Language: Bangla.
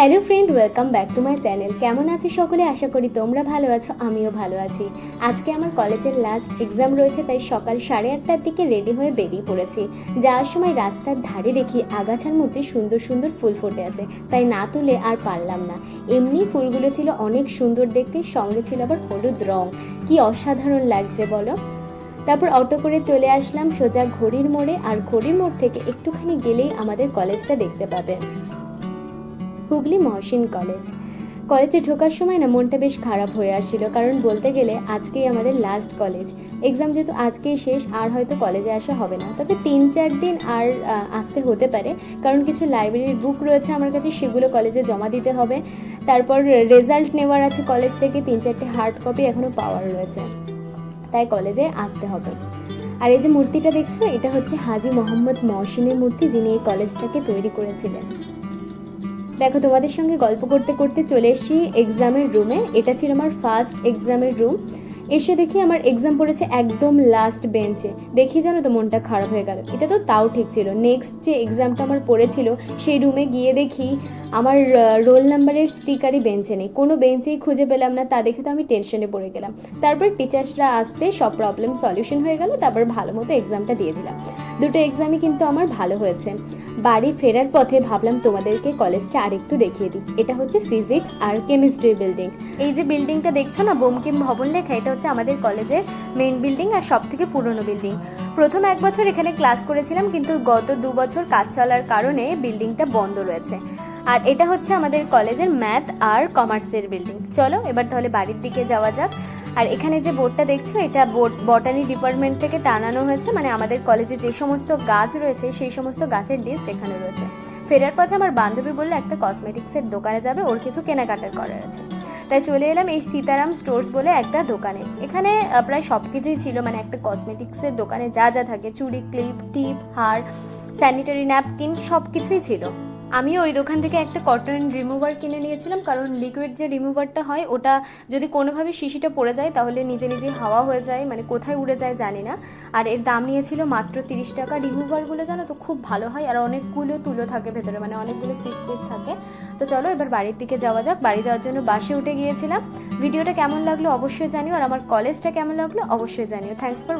Hello friend, welcome back to my channel. কেমন আছো সকলে? আশা করি তোমরা ভালো আছো, আমিও ভালো আছি। আজকে আমার কলেজের লাস্ট এক্সাম রয়েছে, তাই সকাল সাড়ে আটটার দিকে রেডি হয়ে বেরিয়ে পড়েছি। যাওয়ার সময় রাস্তার ধারে দেখি আগাছার মধ্যে সুন্দর সুন্দর ফুল ফুটে আছে, তাই না তুলে আর পারলাম না। এমনি ফুলগুলো ছিল অনেক সুন্দর দেখতে, সঙ্গে ছিল আবার হলুদ রং। কি অসাধারণ লাগছে বলো? তারপর অটো করে চলে আসলাম সোজা ঘড়ির মোড়ে, আর ঘড়ির মোড় থেকে একটুখানি গেলেই আমাদের কলেজটা দেখতে পাবে। হুগলি মহসিন কলেজ। কলেজে ঢোকার সময় না মনটা বেশ খারাপ হয়ে আসছিল, কারণ বলতে গেলে আজকেই আমাদের লাস্ট কলেজ এক্সাম যেহেতু আজকেই শেষ, আর হয়তো কলেজে আসা হবে না। তবে তিন চার দিন আর আসতে হতে পারে, কারণ কিছু লাইব্রেরির বুক রয়েছে আমার কাছে, সেগুলো কলেজে জমা দিতে হবে। তারপর রেজাল্ট নেওয়ার আছে কলেজ থেকে তিন চারটে হার্ড কপি এখনও পাওয়ার রয়েছে। তাই কলেজে আসতে হবে। আর এই যে মূর্তিটা দেখছ, এটা হচ্ছে হাজি মোহাম্মদ মহসিনের মূর্তি, যিনি এই কলেজটাকে তৈরি করেছিলেন। দেখো, তোমাদের সঙ্গে গল্প করতে করতে চলে এসেছি এক্সামের রুমে এটা ছিল আমার ফার্স্ট এক্সামের রুম এসে দেখি আমার এক্সাম পড়েছে একদম লাস্ট বেঞ্চে দেখি জানো তো, মনটা খারাপ হয়ে গেল। এটা তো তাও ঠিক ছিল। নেক্সট যে এক্সামটা আমার পড়েছিল, সেই রুমে গিয়ে দেখি আমার রোল নাম্বারের স্টিকারই বেঞ্চে নেই। কোনো বেঞ্চেই খুঁজে পেলাম না, তা দেখে তো আমি টেনশনে পড়ে গেলাম। তারপর টিচার্সরা আসতে সব প্রবলেম সলিউশন হয়ে গেল, তারপর ভালো মতো এক্সামটা দিয়ে দিলাম। দুটো এক্সামই কিন্তু আমার ভালো হয়েছে। বাড়ি ফেরার পথে ভাবলাম তোমাদেরকে কলেজটা আরেকটু দেখিয়ে দিই। এটা হচ্ছে ফিজিক্স আর কেমিস্ট্রির বিল্ডিং এই যে বিল্ডিংটা দেখছ না, বোমকিম ভবন লেখা, এটা হচ্ছে আমাদের কলেজের মেন বিল্ডিং আর সব থেকে পুরনো বিল্ডিং প্রথম এক বছর এখানে ক্লাস করেছিলাম, কিন্তু গত দু বছর কাজ চলার কারণে বিল্ডিংটা বন্ধ রয়েছে। আর এটা হচ্ছে আমাদের কলেজের ম্যাথ আর কমার্সের বিল্ডিং চলো, এবার তাহলে বাড়ির দিকে যাওয়া যাক। আর এখানে যে বোর্ডটা দেখছ, এটা বোট বটানি ডিপার্টমেন্ট থেকে টানানো হয়েছে। মানে আমাদের কলেজে যে সমস্ত গাছ রয়েছে, সেই সমস্ত গাছের লিস্ট এখানে রয়েছে। ফেরার পথে আমার বান্ধবী বলল, একটা কসমেটিক্সের দোকানে যাবে, ওর কিছু কেনাকাটার করার আছে। তাই চলে এলাম এই সীতারাম স্টোর্স বলে একটা দোকানে। এখানে প্রায় সব কিছুই ছিল। মানে একটা কসমেটিক্সের দোকানে যা যা থাকে, চুড়ি ক্লিপ টিপ, হার স্যানিটারি ন্যাপকিন সব কিছুই ছিল। আমি ওই দোকান থেকে একটা কটন রিমুভার কিনে নিয়েছিলাম, কারণ লিকুইড যে রিমুভারটা হয়, ওটা যদি কোনোভাবে শিশিটা পড়ে যায়, তাহলে নিজে নিজে হাওয়া হয়ে যায় মানে কোথায় উড়ে যায় জানি না। আর এর দাম নিয়েছিল মাত্র তিরিশ টাকা। রিমুভারগুলো জানো তো, খুব ভালো হয়, আর অনেকগুলো তুলো থাকে ভেতরে মানে অনেকগুলো পিস পিস থাকে। তো চলো এবার বাড়ির দিকে যাওয়া যাক, বাড়ি যাওয়ার জন্য বাসে উঠে গিয়েছিলাম। ভিডিওটা কেমন লাগল অবশ্যই জানিও, আর আমার কলেজটা কেমন লাগল অবশ্যই জানিও। Thanks for